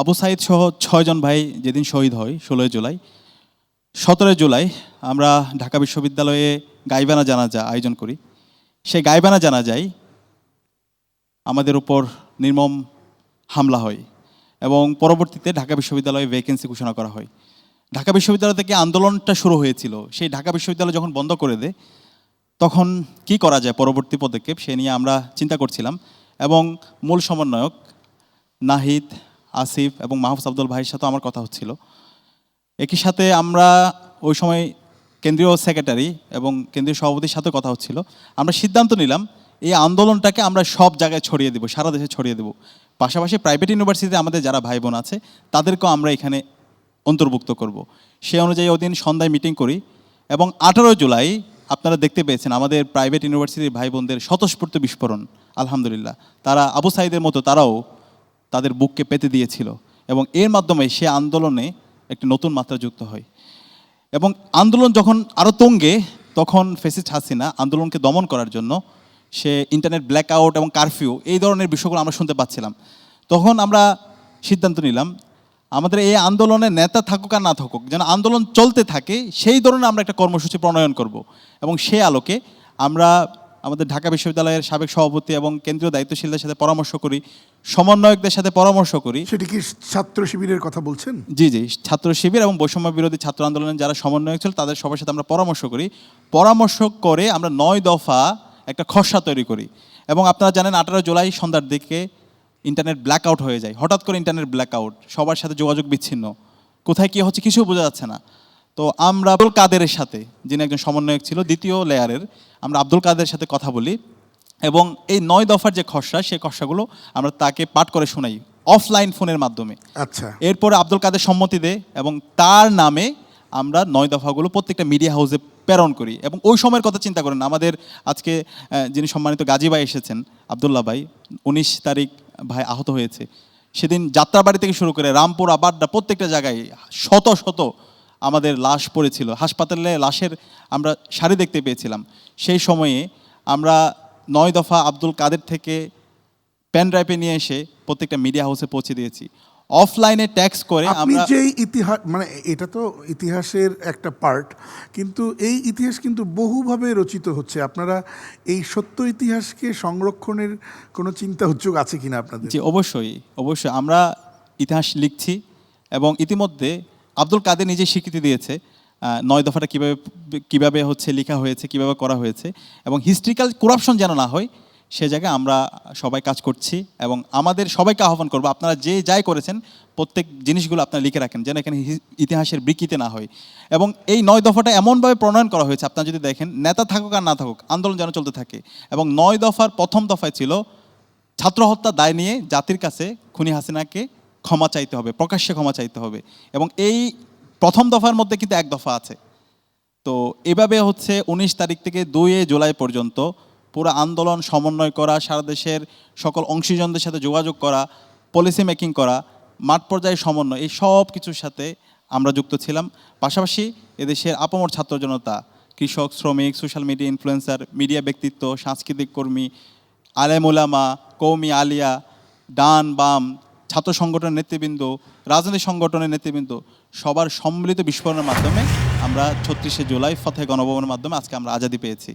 আবু সাইদ সহ ছয়জন ভাই যেদিন শহীদ হয়, ষোলোই জুলাই। সতেরোই জুলাই আমরা ঢাকা বিশ্ববিদ্যালয়ে গাইবানা জানাজা আয়োজন করি। সেই গাইবানা জানাজায় আমাদের উপর নির্মম হামলা হয় এবং পরবর্তীতে ঢাকা বিশ্ববিদ্যালয়ে ভ্যাকেন্সি ঘোষণা করা হয়। ঢাকা বিশ্ববিদ্যালয় থেকে আন্দোলনটা শুরু হয়েছিল। সেই ঢাকা বিশ্ববিদ্যালয় যখন বন্ধ করে দেয়, তখন কি করা যায় পরবর্তী পদক্ষেপ সে নিয়ে আমরা চিন্তা করছিলাম এবং মূল সমন্বয়ক নাহিদ আসিফ এবং মাহফুজ আব্দুল ভাইয়ের সাথে আমার কথা হচ্ছিল। একই সাথে আমরা ওই সময় কেন্দ্রীয় সেক্রেটারি এবং কেন্দ্রীয় সভাপতির সাথে কথা হচ্ছিল। আমরা সিদ্ধান্ত নিলাম, এই আন্দোলনটাকে আমরা সব জায়গায় ছড়িয়ে দেবো, সারা দেশে ছড়িয়ে দেবো। পাশাপাশি প্রাইভেট ইউনিভার্সিটিতে আমাদের যারা ভাই বোন আছে, তাদেরকেও আমরা এখানে অন্তর্ভুক্ত করব। সে অনুযায়ী ওদিন সন্ধ্যায় মিটিং করি এবং আঠারো জুলাই, আপনারা দেখতে পেয়েছেন, আমাদের প্রাইভেট ইউনিভার্সিটির ভাই বোনদের স্বতঃস্ফূর্ত বিস্ফোরণ, আলহামদুলিল্লাহ। তারা আবু সাইদের মতো, তারাও তাদের বুককে পেতে দিয়েছিল এবং এর মাধ্যমে সে আন্দোলনে একটি নতুন মাত্রা যুক্ত হয়। এবং আন্দোলন যখন আরও তঙ্গে, তখন ফেসিস হাসিনা আন্দোলনকে দমন করার জন্য সে ইন্টারনেট ব্ল্যাক আউট এবং কারফিউ এই ধরনের বিষয়গুলো আমরা শুনতে পাচ্ছিলাম। তখন আমরা সিদ্ধান্ত নিলাম, আমাদের এই আন্দোলনে নেতা থাকুক আর না থাকুক, যেন আন্দোলন চলতে থাকে, সেই ধরনের আমরা একটা কর্মসূচি প্রণয়ন করব। এবং সে আলোকে আমরা আমাদের ঢাকা বিশ্ববিদ্যালয়ের সাবেক সভাপতি এবং কেন্দ্রীয় দায়িত্বশীলদের সাথে পরামর্শ করি সমন্বয়কদের সাথে পরামর্শ করি। সেটি কি ছাত্র শিবিরের কথা বলছেন? জি জি ছাত্র শিবির এবং বৈষম্য বিরোধী ছাত্র আন্দোলনের যারা সমন্বয়ক ছিল তাদের সবার সাথে আমরা পরামর্শ করি। পরামর্শ করে আমরা নয় দফা একটা খসড়া তৈরি করি এবং আপনারা জানেন আঠারো জুলাই সন্ধ্যার দিকে ইন্টারনেট ব্ল্যাক আউট হয়ে যায়। হঠাৎ করে ইন্টারনেট ব্ল্যাক আউট সবার সাথে যোগাযোগ বিচ্ছিন্ন। কোথায় কী হচ্ছে কিছু বোঝা যাচ্ছে না। তো আমরা আব্দুল কাদেরের সাথে যিনি একজন সমন্বয়ক ছিল দ্বিতীয় লেয়ারের আমরা আব্দুল কাদের সাথে কথা বলি এবং এই নয় দফার যে খসড়া সেই খসড়াগুলো আমরা তাকে পাঠ করে শোনাই অফলাইন ফোনের মাধ্যমে। আচ্ছা। এরপরে আব্দুল কাদের সম্মতি দেয় এবং তার নামে আমরা নয় দফাগুলো প্রত্যেকটা মিডিয়া হাউসে প্রেরণ করি এবং ওই সময়ের কথা চিন্তা করেন। আমাদের আজকে যিনি সম্মানিত গাজী ভাই এসেছেন আবদুল্লাহ ভাই উনিশ তারিখ ভাই আহত হয়েছে। সেদিন যাত্রাবাড়ি থেকে শুরু করে রামপুর আবাড্ডা প্রত্যেকটা জায়গায় শত শত আমাদের লাশ পড়েছিল। হাসপাতালে লাশের আমরা সারি দেখতে পেয়েছিলাম। সেই সময়ে আমরা নয় দফা আব্দুল কাদের থেকে পেন ড্রাইভে নিয়ে এসে প্রত্যেকটা মিডিয়া হাউসে পৌঁছে দিয়েছি। অফলাইনে ট্যাক্স করে আপনি আমরা যে ইতিহাস মানে এটা তো ইতিহাসের একটা পার্ট কিন্তু এই ইতিহাস কিন্তু বহুভাবে রচিত হচ্ছে। আপনারা এই সত্য ইতিহাসকে সংরক্ষণের কোনো চিন্তা উদ্যোগ আছে কিনা আপনাদের? জি অবশ্যই অবশ্যই। আমরা ইতিহাস লিখছি এবং ইতিমধ্যে আব্দুল কাদের নিজে স্বীকৃতি দিয়েছে নয় দফাটা কীভাবে কীভাবে হচ্ছে লেখা হয়েছে, কীভাবে করা হয়েছে, এবং হিস্ট্রিক্যাল করাপশন যেন না হয়, সে জায়গায় আমরা সবাই কাজ করছি এবং আমাদের সবাইকে আহ্বান করব, আপনারা যে যাই করেছেন, প্রত্যেক জিনিসগুলো আপনারা লিখে রাখেন, যেন এখানে ইতিহাসের বিকৃতি না হয়। এবং এই নয় দফাটা এমনভাবে প্রণয়ন করা হয়েছে, আপনারা যদি দেখেন, নেতা থাকুক আর না থাকুক, আন্দোলন যেন চলতে থাকে, এবং নয় দফার প্রথম দফায় ছিল ছাত্র হত্যা দায় নিয়ে জাতির কাছে খুনি হাসিনাকে ক্ষমা চাইতে হবে, প্রকাশ্যে ক্ষমা চাইতে হবে। এবং এই প্রথম দফার মধ্যে কিন্তু এক দফা আছে। তো এভাবে হচ্ছে উনিশ তারিখ থেকে দুই জুলাই পর্যন্ত পুরো আন্দোলন, সমন্বয় করা, সারা দেশের সকল অংশীজনদের সাথে যোগাযোগ করা পলিসি মেকিং করা, মাঠ পর্যায়ে সমন্বয়, এই সব কিছুর সাথে আমরা যুক্ত ছিলাম। পাশাপাশি এদেশের আপামর ছাত্র জনতা, কৃষক, শ্রমিক সোশ্যাল মিডিয়া ইনফ্লুয়েন্সার মিডিয়া ব্যক্তিত্ব, সাংস্কৃতিক কর্মী, আলেম ওলামা কৌমি আলিয়া, ডান, বাম ছাত্র সংগঠনের নেতৃবৃন্দ, রাজনৈতিক সংগঠনের নেতৃবৃন্দ, সবার সম্মিলিত বিস্ফোরণের মাধ্যমে আমরা ছত্রিশে জুলাই ফতে গণভবনের মাধ্যমে আজকে আমরা আজাদি পেয়েছি।